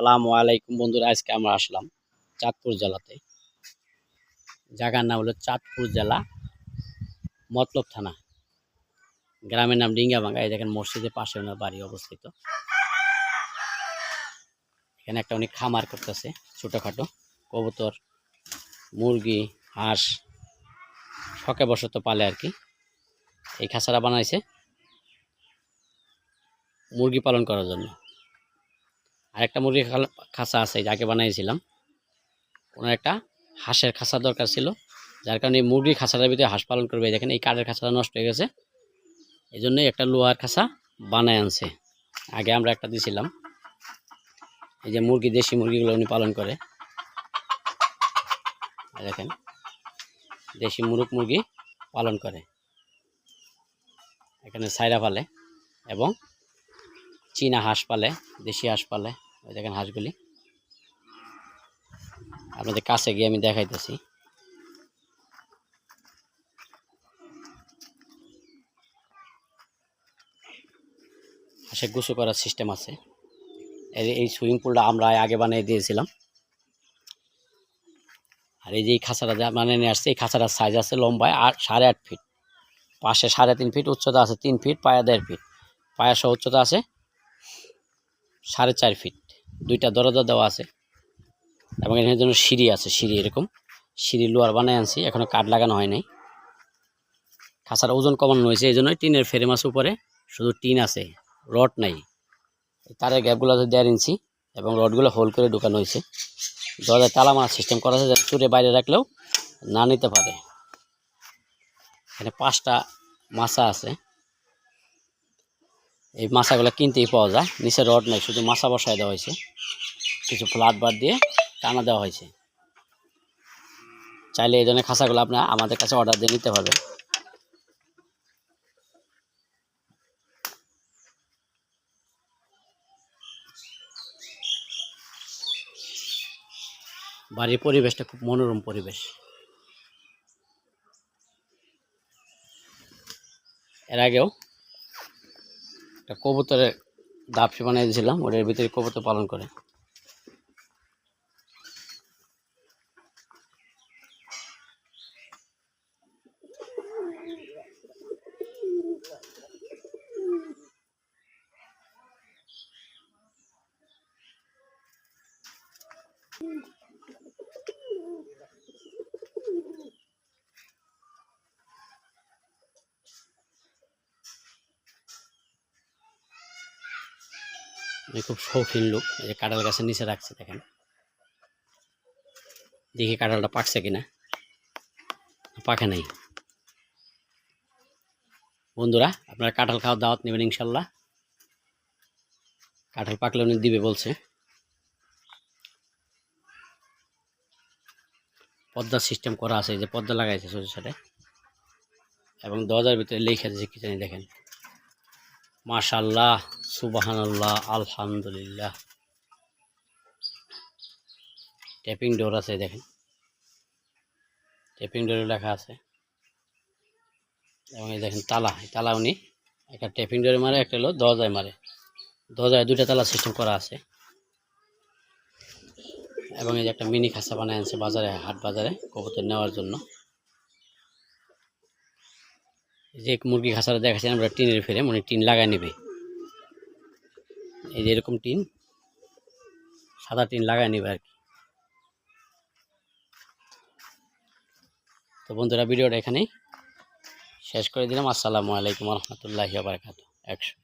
আসসালামু আলাইকুম বন্ধুরা, আজকে আমরা আসলাম চাঁদপুর জেলাতে। জায়গার নাম হলো চাঁদপুর জেলা মতলব থানা। গ্রামের নাম ডিঙ্গাভাঙ্গা এই দেখেন মসজিদের পাশে ওনার বাড়ি অবস্থিত। এখানে একটা উনি খামার করতেছে ছোটোখাটো, কবুতর, মুরগি, হাঁস, শখে বসত পালে আর কি। এই খাঁচাটা বানাইছে মুরগি পালন করার জন্য। আরেকটা মুরগি খাল- খাঁচা আছে যাকে বানিয়েছিলাম ওনার একটা হাঁসের খাঁচা দরকার ছিল, যার কারণে এই মুরগি খাঁচাটার ভিতরে হাঁস পালন করবে। দেখেন, এই কাঠের খাঁচাটা নষ্ট হয়ে গেছে। এই জন্যই একটা লোহার খাঁচা বানায় আনছে। আগে আমরা একটা দিয়েছিলাম এই যে মুরগি, দেশি মুরগিগুলো উনি পালন করে। দেখেন, দেশি মুরগ মুরগি পালন করে। এখানে সাইরা ফালে এবং চীনা হাঁস পালে, দেশি হাঁস পালে। ওই দেখেন হাঁসগুলি। আপনাদের কাছে গিয়ে আমি দেখাইতেছি। হাঁসে গুছু করার সিস্টেম আছে। এই সুইমিং পুলটা আমরা আগে বানিয়ে দিয়েছিলাম। আর এই যে এই খাঁচাটা যা বানিয়ে নিয়ে আসছে, এই খাঁচাটার সাইজ আছে লম্বায় আট, সাড়ে আট ফিট পাশে সাড়ে তিন ফিট উচ্চতা আছে তিন ফিট পায়া দেড় ফিট পায়া উচ্চতা আছে সাড়ে চার ফিট দুইটা দরজা দেওয়া আছে এবং এখানে জন্য সিঁড়ি আছে, সিঁড়ি এরকম। সিঁড়ি লোয়ার বানায় আনছি, এখনও কাঠ লাগানো হয় নাই। খাঁচার ওজন কমানো হয়েছে এই জন্যই টিনের ফ্রেম উপরে, শুধু টিন আছে, রড নাই। তারের গ্যাপগুলো আছে দেড় ইঞ্চি এবং রডগুলো হোল করে ঢুকানো হয়েছে। দরজায় তালা মারার সিস্টেম করা আছে যাতে চুরে বাইরে রাখলেও না নিতে পারে। এখানে পাঁচটা মাছা আছে। এই মাছাগুলো কিনতেই পাওয়া যায়। নিচে রড নেই, শুধু মাছা বসায় দেওয়া হয়েছে। কিছু ফ্লাট বার দিয়ে টানা দেওয়া হয়েছে। চাইলে এই ধরনের খাঁচাগুলো আপনি আমাদের কাছে অর্ডার দিয়ে নিতে পারবেন। বাড়ির পরিবেশটা খুব মনোরম পরিবেশ। এর আগেও একটা কবুতরের দাপসি বানিয়ে দিয়েছিলাম ওটার ভিতরে কবুতর পালন করে। আমি খুব শৌখিন লোক, এই কাঁঠাল গাছের নিচে রাখছে দেখেন। দেখি কাঁঠালটা পাকছে কিনা। পাকে নাই। বন্ধুরা, আপনারা কাঁঠাল খাওয়ার দাওয়াত নেবেন ইনশাল্লাহ। কাঁঠাল পাকলে উনি দিবে বলছে। পদ্মার সিস্টেম করা আছে যে পদ্মা লাগাইছে ছোটো সাথে। এবং দরজার ভিতরে লেখা দিয়েছে কি জানি দেখেন। মাশাল্লাহ। সুবাহানাল্লাহ, আলহামদুলিল্লাহ। ট্যাপিং ডোর আছে, দেখেন। ট্যাপিং ডোরে লেখা আছে। এবং এই দেখেন তালা তালা উনি একটা ট্যাপিং ডোরে মারে, একটা হলো দরজায় মারে। দরজায় দুইটা তালা সিস্টেম করা আছে। এবং এই যে একটা মিনি খাঁচা বানায় আনছে বাজারে, হাট বাজারে, কবুতর নেওয়ার জন্য। যে মুরগি খাঁচাটা দেখাচ্ছি, আমরা টিনের ফেরে মানে টিন লাগাই নেবে। এই যে এরকম টিন, সাদা টিন লাগাই নেবে আর কি। তো বন্ধুরা, ভিডিওটা এখানেই শেষ করে দিলাম। আসসালামু আলাইকুম রহমতুল্লাহ বারকাত একশো